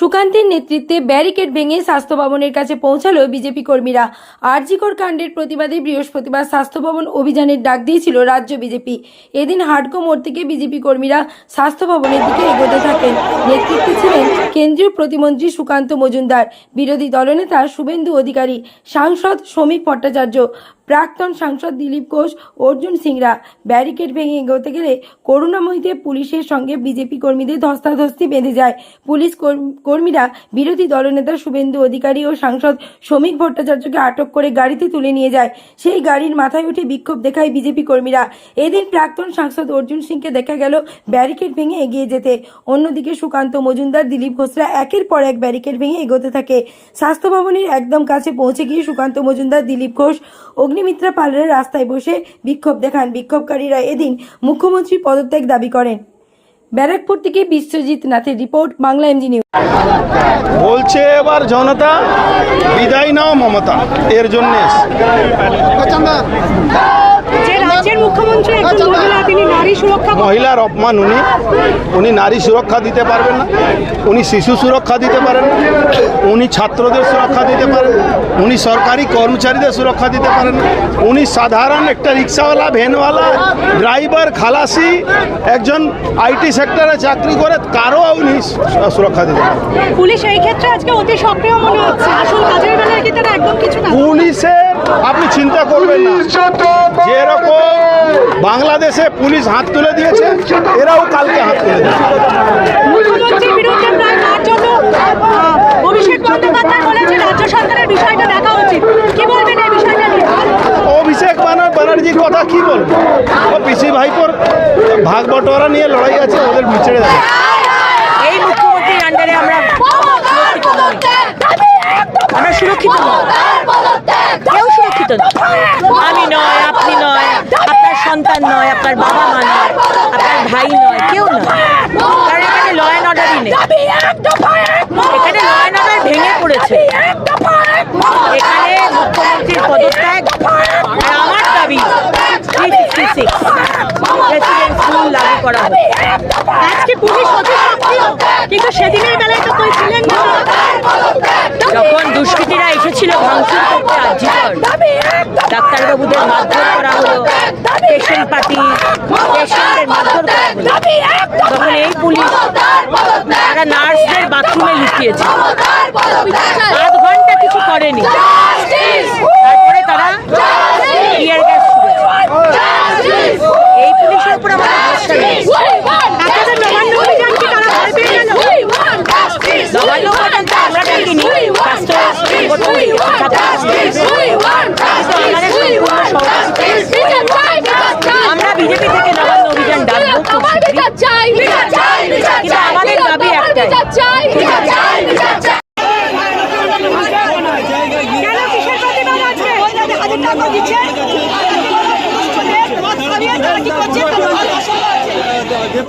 সুকান্তের নেতৃত্বে ব্যারিকেড ভেঙে স্বাস্থ্য ভবনের কাছে পৌঁছালো বিজেপি কর্মীরা। আরজিকর কাণ্ডের প্রতিবাদে বৃহস্পতিবার স্বাস্থ্য ভবন অভিযানের ডাক দিয়েছিল রাজ্য বিজেপি। এদিন হাটকো মোড় থেকে বিজেপি কর্মীরা স্বাস্থ্য ভবনের দিকে এগোতে থাকেন। নেতৃত্বে ছিলেন কেন্দ্রীয় প্রতিমন্ত্রী সুকান্ত মজুমদার, বিরোধী দলনেতা শুভেন্দু অধিকারী, সাংসদ শ্রমিক ভট্টাচার্য, প্রাক্তন সাংসদ দিলীপ ঘোষ, অর্জুন সিংরা। ব্যারিকেড ভেঙে এগোতে গেলে করুণাময়ীতে পুলিশের সঙ্গে বিজেপি কর্মীদের ধস্তাধস্তি বেঁধে যায়। পুলিশ কর্মীরা বিরোধী দলনেতা শুভেন্দু অধিকারী ও সাংসদ শ্রমিক ভট্টাচার্যকে আটক করে গাড়িতে তুলে নিয়ে যায়। সেই গাড়ির মাথায় উঠে বিক্ষোভ দেখায় বিজেপি কর্মীরা। এদিন প্রাক্তন সাংসদ অর্জুন সিংকে দেখা গেল ব্যারিকেড ভেঙে এগিয়ে যেতে। অন্যদিকে সুকান্ত মজুমদার, দিলীপ ঘোষরা একের পর এক ব্যারিকেড ভেঙে এগোতে থাকে। স্বাস্থ্য ভবনের একদম কাছে পৌঁছে গিয়ে সুকান্ত মজুমদার, দিলীপ ঘোষ, অগ্নিমিত্রা পালরের রাস্তায় বসে বিক্ষোভ দেখান। বিক্ষোভকারীরা এদিন মুখ্যমন্ত্রী পদত্যাগ দাবি করেন। ব্যারাকপুর থেকে বিশ্বজিৎ নাথের রিপোর্ট বাংলা এমজি নিউজ বলছে এবার জনতা বিদায় নাও মমতা এর জন্য রাজ্যের মুখ্যমন্ত্রী একজন মহিলা তিনি নারী সুরক্ষা মহিলার অপমান উনি উনি নারী সুরক্ষা দিতে পারবেন না। উনি শিশু সুরক্ষা দিতে পারেন উনি ছাত্রদের সুরক্ষা দিতে পারেন উনি সরকারি কর্মচারীদের সুরক্ষা দিতে পারেন উনি সাধারণ একটা রিক্সাওয়ালা ভ্যানওয়ালা ড্রাইভার খালাসি একজন আইটি সেক্টরে চাকরি করে কারও উনি সুরক্ষা দিতে পারেন পুলিশ এই ক্ষেত্রে আজকে অতি সক্রিয় মনে হচ্ছে। আসল কাজের বেলায় কি তারা একদম কিছু না পুলিশের আপনি চিন্তা করবেন না। যেরকম বাংলাদেশে পুলিশ হাত তুলে দিয়েছে এরাও কালকে হাত তুলে অভিষেক দেখা ব্যানার্জির কথা কি বলব? ও পিসি ভাইপোর ভাগ বটোয়ারা নিয়ে লড়াই আছে ওদের বিচড়ে যাবে। এই মুখ্যমন্ত্রীর আন্ডারে আমরা আমরা সুরক্ষিত কেউ আমি নয়, আপনি নয়, আপনার সন্তান নয়, আপনার বাবা মা নয়, আপনার ভাই নয়, কেউ নয়। কারণ এখানে ল অ্যান্ড অর্ডারই নেই। এখানে ল অ্যান্ড অর্ডার ভেঙে পড়েছে। এখানে মুখ্যমন্ত্রীর পদত্যাগ আর আমার দাবি সেদিনের বেলায় তো কেউ ছিলেন যখন দুষ্কৃতীরা এসেছিল ভাঙচুর ডাক্তারবাবুদের মারধর করা হলো পেশেন্ট পার্টি পেশেন্টের মারধর করা হলো তখন এই পুলিশ তারা নার্সদের বাথরুমে লুকিয়েছে আধ ঘণ্টা কিছু করেনি একটাই কেন কিসের প্রতিবাদ আজকে হাজার টাকা দিচ্ছে